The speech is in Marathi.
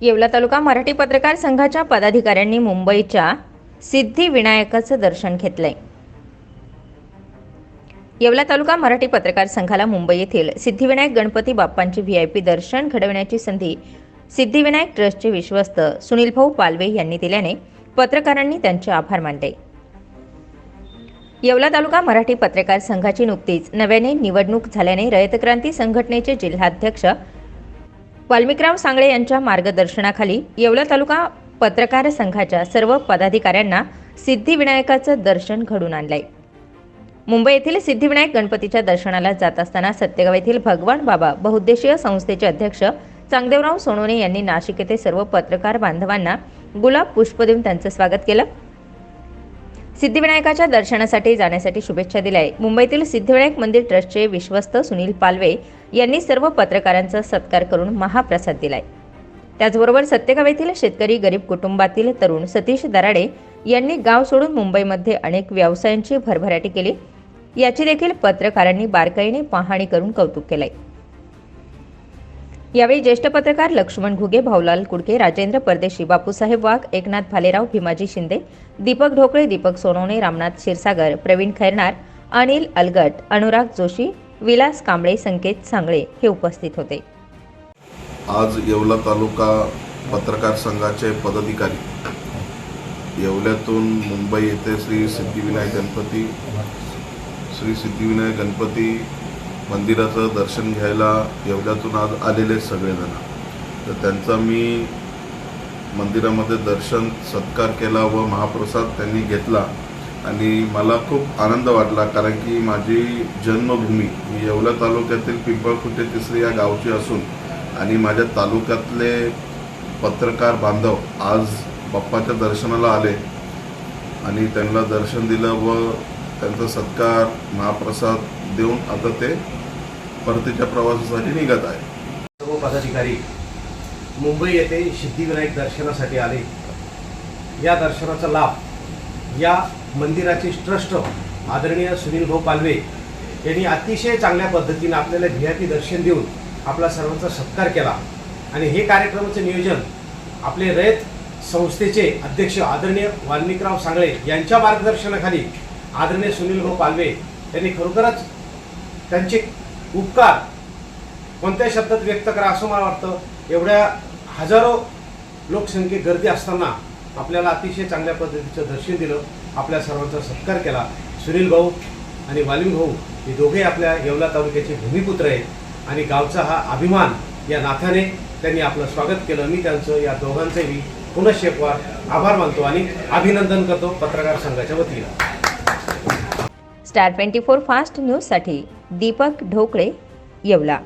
येवला तालुका मराठी पत्रकार संघाच्या पदाधिकाऱ्यांनी मुंबईच्या सिद्धिविनायकाचं दर्शन घेतलंय. येवला तालुका मराठी पत्रकार संघाला मुंबई येथील सिद्धिविनायक गणपती बाप्पांचे व्ही आय पी दर्शन घडविण्याची संधी सिद्धिविनायक ट्रस्टचे विश्वस्त सुनील भाऊ पालवे यांनी दिल्याने पत्रकारांनी त्यांचे आभार मानले. येवला तालुका मराठी पत्रकार संघाची नुकतीच नव्याने निवडणूक झाल्याने रयत क्रांती संघटनेचे जिल्हाध्यक्ष वाल्मिकराव सांगळे यांच्या मार्गदर्शनाखाली येवला तालुका पत्रकार संघाच्या सर्व पदाधिकाऱ्यांना सिद्धिविनायकाचं दर्शन घडून आणलंय. मुंबई येथील सिद्धिविनायक गणपतीच्या दर्शनाला जात असताना सत्यगाव येथील भगवान बाबा बहुउद्देशीय संस्थेचे अध्यक्ष चांगदेवराव सोनवणे यांनी नाशिक येथे सर्व पत्रकार बांधवांना गुलाब पुष्प देऊन त्यांचं स्वागत केलं. सिद्धिविनायकाच्या दर्शनासाठी जाण्यासाठी शुभेच्छा दिल्या आहे मुंबईतील सिद्धिविनायक मंदिर ट्रस्टचे विश्वस्त सुनील पालवे यांनी सर्व पत्रकारांचा सत्कार करून महाप्रसाद दिलाय. त्याचबरोबर सत्यगाव येथील शेतकरी गरीब कुटुंबातील तरुण सतीश दराडे यांनी गाव सोडून मुंबईमध्ये अनेक व्यवसायांची भरभराटी केली. याची देखील पत्रकारांनी बारकाईने पाहणी करून कौतुक केलंय. यावेळी ज्येष्ठ पत्रकार लक्ष्मण घुगे भाऊलाल कुडके राजेंद्र परदेशी बापूसाहेब वाघ एकनाथ भालेराव भीमाजी शिंदे दीपक ढोकळे दीपक सोनवणे रामनाथ क्षीरसागर प्रवीण खैरनार अनिल अलगट अनुराग जोशी विलास कांबळे संकेत सांगळे हे उपस्थित होते. आज येवला तालुका पत्रकार संघाचे पदाधिकारी. येवल्यातून मुंबई येथे श्री सिद्धिविनायक गणपती श्री सिद्धिविनायक गणपती मंदिराचं दर्शन घ्यायला येवल्यातून आज आलेले सगळेजण. तर त्यांचा मी मंदिरामध्ये दर्शन सत्कार केला व महाप्रसाद त्यांनी घेतला. आणि मला खूप आनंद वाटला कारण की माझी जन्मभूमी ही येवला तालुक्यातील पिंपळखुटे तिसरी या गावची असून आणि माझ्या तालुक्यातले पत्रकार बांधव आज बाप्पाच्या दर्शनाला आले आणि त्यांना दर्शन दिलं व त्यांचा सत्कार महाप्रसाद देऊन आता ते परतीच्या प्रवासासाठी निघत आहे सर्व पदाधिकारी मुंबई येथे सिद्धिविनायक दर्शनासाठी आले. या दर्शनाचा लाभ या मंदिराचे ट्रस्ट आदरणीय सुनील भाऊ पालवे यांनी अतिशय चांगल्या पद्धतीने आपल्याला व्ही आय पी दर्शन देऊन आपला सर्वांचा सत्कार केला. आणि हे कार्यक्रमाचं नियोजन आपले रयत संस्थेचे अध्यक्ष आदरणीय वाल्मिकराव सांगळे यांच्या मार्गदर्शनाखाली आदरणीय सुनील भाऊ पालवे यांनी खरोखरच त्यांचे उपकार कोणत्या शब्दात व्यक्त करा असं मला वाटतं. एवढ्या हजारो लोकसंख्ये गर्दी असताना आपल्याला अतिशय चांगल्या पद्धतीचं दर्शन दिलं आपल्या सर्वांचा सत्कार केला. सुनील भाऊ आणि वालिम भाऊ हे दोघे आपल्या येवला तालुक्याचे भूमिपुत्र आहेत आणि गावचा हा अभिमान या नाथाने त्यांनी आपलं स्वागत केलं. मी त्यांचं या दोघांचंही पुनश्च एक आभार मानतो आणि अभिनंदन करतो पत्रकार संघाच्या वतीनं. स्टार ट्वेंटी फोर फास्ट न्यूजसाठी दीपक ढोकळे येवला.